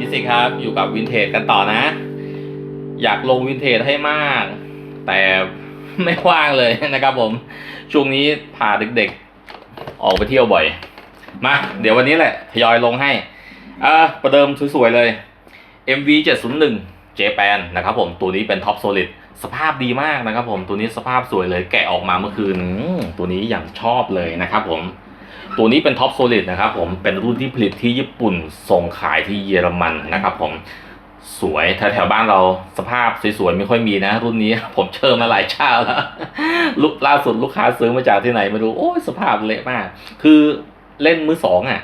ครับผมสายติมิสิกครับ อยู่กับวินเทจกันต่อนะ อยากลงวินเทจให้มาก แต่ไม่ว่างเลยนะครับผม ช่วงนี้พาเด็กๆ ออกไปเที่ยวบ่อย มา เดี๋ยววันนี้แหละทยอยลงให้อ่าประเดิมสวยๆเลย MV 701 Japan นะครับผม ตัวนี้เป็นท็อปโซลิดสภาพดีมากนะครับผม ตัวนี้สภาพสวยเลย แกะออกมาเมื่อคืน ตัวนี้อย่างชอบเลยนะครับผม ตัวนี้เป็นท็อปโซลิดนะครับผมเป็นรุ่นที่ผลิตที่ญี่ปุ่นส่งขายที่เยอรมันนะครับผมสวยแถวๆบ้านเราสภาพสวยๆไม่ค่อยมีนะ รุ่นนี้ผมเชิญมาหลายเจ้าแล้วลุกล่าสุดลูกค้าซื้อมาจากที่ไหนไม่รู้โอ้ยสภาพเละมาก คือเล่นมือสองอะ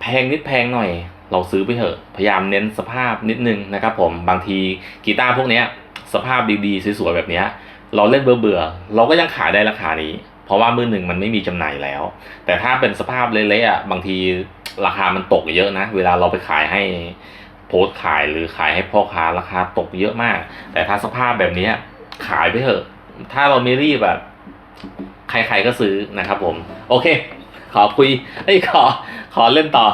แพงนิดแพงหน่อย เราซื้อไปเถอะ พยายามเน้นสภาพนิดนึงนะครับผมบางทีกีตาร์พวกเนี้ย สภาพดีๆสวยๆแบบเนี้ย เราเล่นเบื่อๆเราก็ยังขายได้ราคานี้ เพราะว่ามือหนึ่งมันไม่มีจำหน่ายแล้ว แต่ถ้าเป็นสภาพเละๆอะบางทีราคามันตกเยอะนะ เวลาเราไปขายให้โพสขายหรือขายให้พ่อค้าราคาตกเยอะมาก แต่ถ้าสภาพแบบนี้ขายไปเถอะ ถ้าเราไม่รีบแบบใครๆก็ซื้อนะครับผม โอเค ขอคุยเอ้ยขอขอเล่นต่อ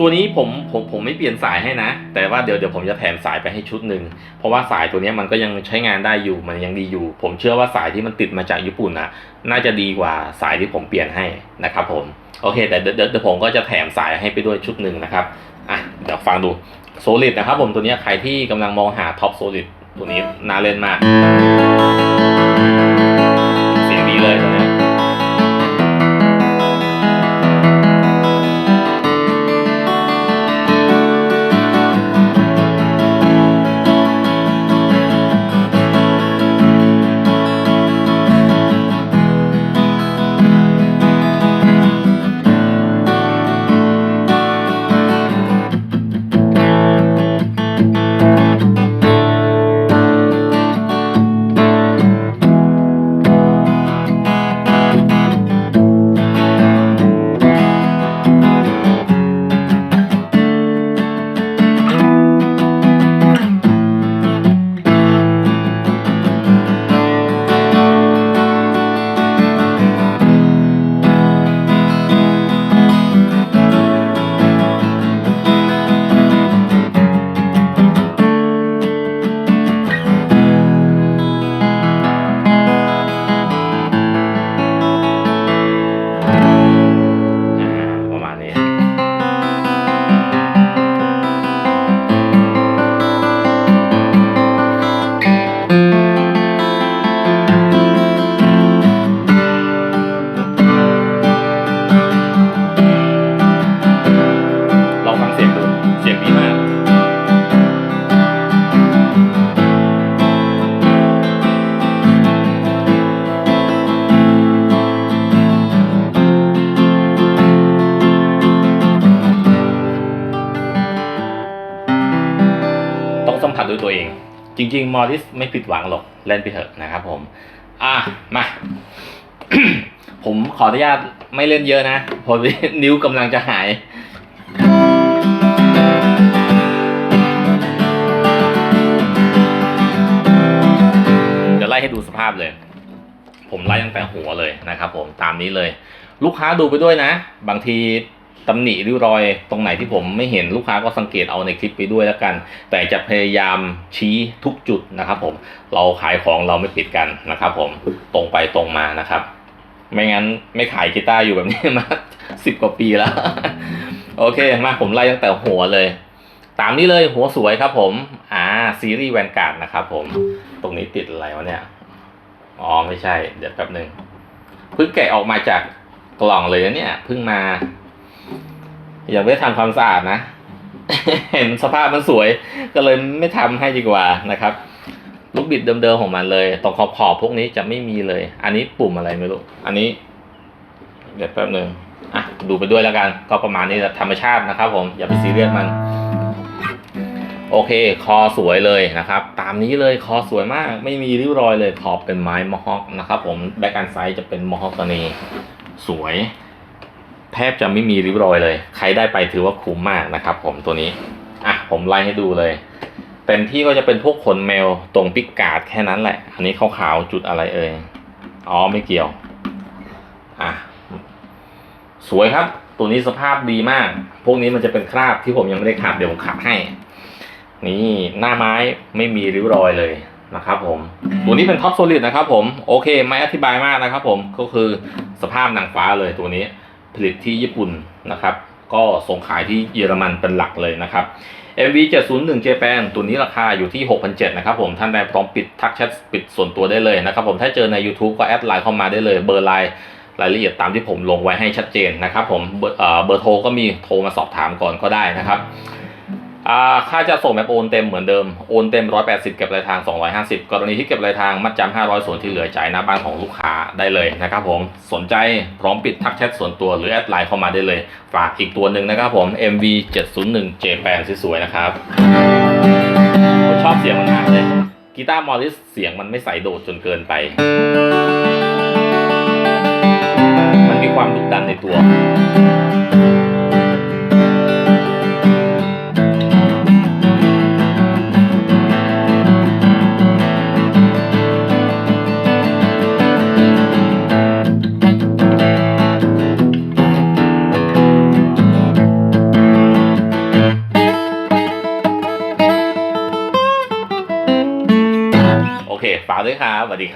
ตัวนี้ผมผมผมไม่เปลี่ยนสายให้นะ แต่ว่าเดี๋ยวเดี๋ยวผมจะแถมสายไปให้ชุดหนึ่งเพราะว่าสายตัวนี้มันก็ยังใช้งานได้อยู่มันยังดีอยู่ ผมเชื่อว่าสายที่มันติดมาจากญี่ปุ่นนะน่าจะดีกว่าสายที่ผมเปลี่ยนให้นะครับผมโอเค แต่เดี๋ยวเดี๋ยวเดผมก็จะแถมสายให้ไปด้วยชุดหนึ่งนะครับอะเดี๋ยวฟังดูโซลิดนะครับผมตัวนี้ใครที่กำลังมองหาท็อปโซลิดตัวนี้น่าเล่นมาก ด้วยตัวเอง จริง ๆ มอริสไม่ผิดหวังหรอกเล่นไปเถอะนะครับผม อะมา ผมขออนุญาตไม่เล่นเยอะนะเพราะนิ้วกำลังจะหายจะไล่ให้ดูสภาพเลย ผมไล่ตั้งแต่หัวเลยนะครับผมตามนี้เลย ลูกค้าดูไปด้วยนะ บางที ตำหนิริ้วรอยตรงไหนที่ผมไม่เห็นลูกค้าก็สังเกตเอาในคลิปไปด้วยแล้วกัน แต่จะพยายามชี้ทุกจุดนะครับผมเราขายของเราไม่ปิดกันนะครับผมตรงไปตรงมานะครับ ไม่งั้นไม่ขายกีตาร์อยู่แบบนี้มาสิบกว่าปีแล้ว โอเคมาผมไล่ตั้งแต่หัวเลย ตามนี้เลยหัวสวยครับผมอ่าซีรีส์แวนการ์ดนะครับผมตรงนี้ติดอะไรวะเนี่ยอ๋อไม่ใช่เดี๋ยวแป๊บหนึ่งเพิ่งแกะออกมาจากกล่องเลยนะเนี่ยเพิ่งมา อย่าไม่ได้ทำความสะอาดนะ เห็นสภาพมันสวย ก็เลยไม่ทำให้ดีกว่านะครับ ลูกบิดเดิมๆของมันเลยตรงขอบขอบพวกนี้จะไม่มีเลย อันนี้ปุ่มอะไรไม่รู้ อันนี้ เดี๋ยวแป๊บหนึ่งอะดูไปด้วยแล้วกัน ก็ประมาณนี้แหละธรรมชาตินะครับ ผมอย่าไปซีเรียสมัน โอเค คอสวยเลยนะครับ ตามนี้เลยคอสวยมาก ไม่มีริ้วรอยเลยขอบเป็นไม้มอฮอกนะครับ ผมแบ็กอันไซด์จะเป็นมอฮอกกานีสวย แทบจะไม่มีริ้วรอยเลย ใครได้ไปถือว่าคุ้มมากนะครับ ผมตัวนี้ อะผมไล่ให้ดูเลยเต็มที่ก็จะเป็นพวกขนแมวตรงปิกการ์ดแค่นั้นแหละ อันนี้ขาวๆจุดอะไรเอ่ย อ๋อไม่เกี่ยว อะ สวยครับ ตัวนี้สภาพดีมาก พวกนี้มันจะเป็นคราบที่ผมยังไม่ได้ขับเดี๋ยวผมขับให้ นี่หน้าไม้ไม่มีริ้วรอยเลยนะครับผม ตัวนี้เป็นท็อปโซลิดนะครับผม โอเค ไม่อธิบายมากนะครับผม ก็คือสภาพนางฟ้าเลยตัวนี้ ผลิตที่ญี่ปุ่นนะครับ ก็ส่งขายที่เยอรมันเป็นหลักเลยนะครับ MV 701 Japan ตัวนี้ราคาอยู่ที่ 6,700นะครับผมท่านใดพร้อมปิดทักแชทปิดส่วนตัวได้เลยนะครับผมถ้าเจอใน YouTube ก็แอดไลน์เข้ามาได้เลยเบอร์ไลน์รายละเอียดตามที่ผมลงไว้ให้ชัดเจนนะครับผมเบอร์เอ่อเบอร์โทรก็มีโทรมาสอบถามก่อนก็ได้นะครับ อ่าค่าจะส่งแบบโอนเต็มเหมือนเดิม โอนเต็ม 180 เก็บรายทาง 250 กรณีที่เก็บรายทางมัดจำ500 ส่วนที่เหลือจ่ายหน้าบ้านของลูกค้าได้เลยนะครับผม สนใจพร้อมปิดทักแชทส่วนตัวหรือแอดไลน์เข้ามาได้เลย ฝากอีกตัวหนึ่งนะครับผม MV 701 Japan สวยๆนะครับผมชอบเสียงมันมากเลยกีตาร์มอริสเสียงมันไม่ใสโดดจนเกินไป มันมีความดุดันในตัว ฝากด้วยครับสวัสดีครับ